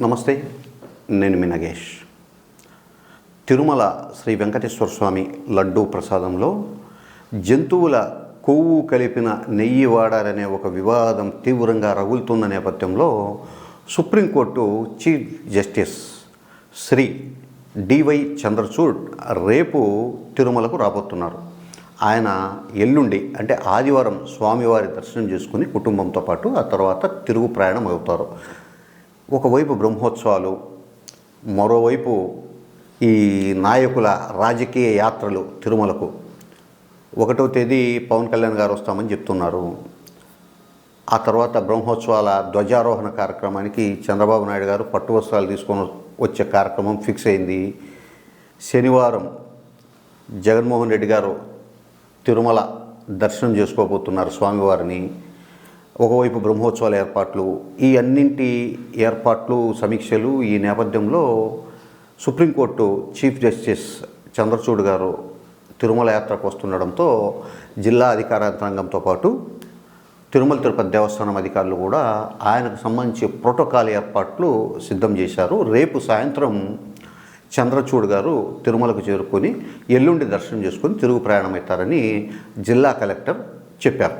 నమస్తే నేను మీ నగేష్. తిరుమల శ్రీ వెంకటేశ్వర స్వామి లడ్డూ ప్రసాదంలో జంతువుల కొవ్వు కలిపిన నెయ్యి వాడారనే ఒక వివాదం తీవ్రంగా రగులుతున్న నేపథ్యంలో supreme court chief justice Shri D Y Chandrachud రేపు తిరుమలకు రాబోతున్నారు. ఆయన ఎల్లుండి అంటే ఆదివారం స్వామివారి దర్శనం చేసుకుని కుటుంబంతో పాటు ఆ తర్వాత తిరుగు ప్రయాణం అవుతారు ఒకవైపు బ్రహ్మోత్సవాలు మరోవైపు ఈ నాయకుల రాజకీయ యాత్రలు తిరుమలకు. ఒకటో తేదీ పవన్ కళ్యాణ్ గారు వస్తామని చెప్తున్నారు. ఆ తర్వాత బ్రహ్మోత్సవాల ధ్వజారోహణ కార్యక్రమానికి చంద్రబాబు నాయుడు గారు పట్టు వస్త్రాలు తీసుకొని వచ్చే కార్యక్రమం ఫిక్స్ అయింది. శనివారం జగన్మోహన్ రెడ్డి గారు తిరుమల దర్శనం చేసుకోబోతున్నారు స్వామివారిని. ఒకవైపు బ్రహ్మోత్సవాల ఏర్పాట్లు ఈ అన్నింటి ఏర్పాట్లు సమీక్షలు ఈ నేపథ్యంలో సుప్రీంకోర్టు చీఫ్ జస్టిస్ చంద్రచూడ్ గారు తిరుమల యాత్రకు వస్తుండడంతో జిల్లా అధికార యంత్రాంగంతో పాటు తిరుమల తిరుపతి దేవస్థానం అధికారులు కూడా ఆయనకు సంబంధించి ప్రోటోకాల్ ఏర్పాట్లు సిద్ధం చేశారు. రేపు సాయంత్రం చంద్రచూడ్ గారు తిరుమలకు చేరుకొని ఎల్లుండి దర్శనం చేసుకొని తిరుగు ప్రయాణం అవుతారని జిల్లా కలెక్టర్ చెప్పారు.